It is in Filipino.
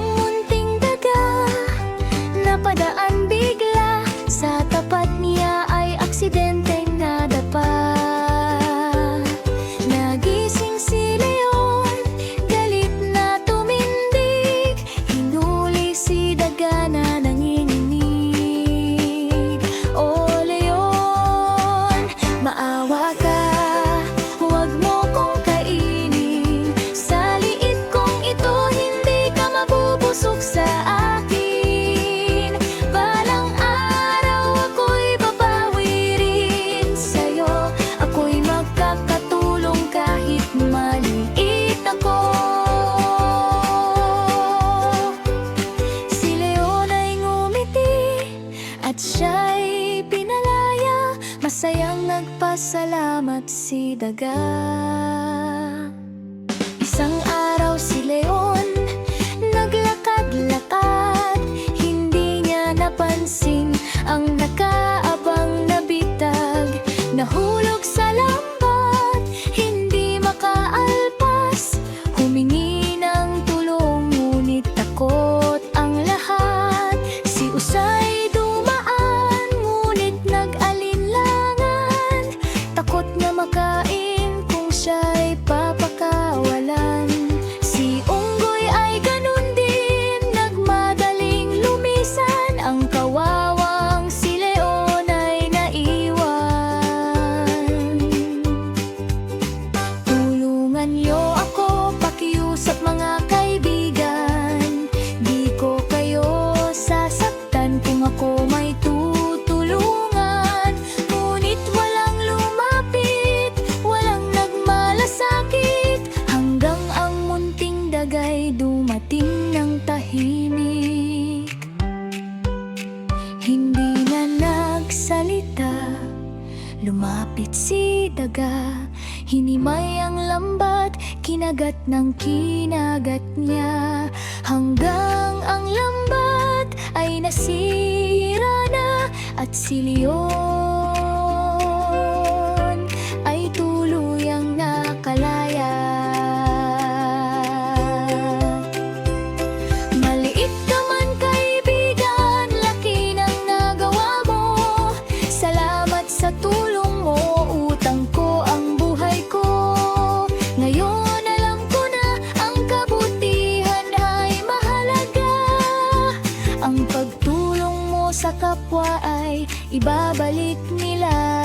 I'm Masayang nagpasalamat si Daga. Isang araw si Leon Naglakad-lakad. Hindi niya napansin Ang nakaabang na bitag. Nahuli Lumapit si daga Hinimay ang lambat Kinagat ng kinagat niya. Hanggang ang lambat Ay nasira na At si siliyon kapwa ay ibabalik nila.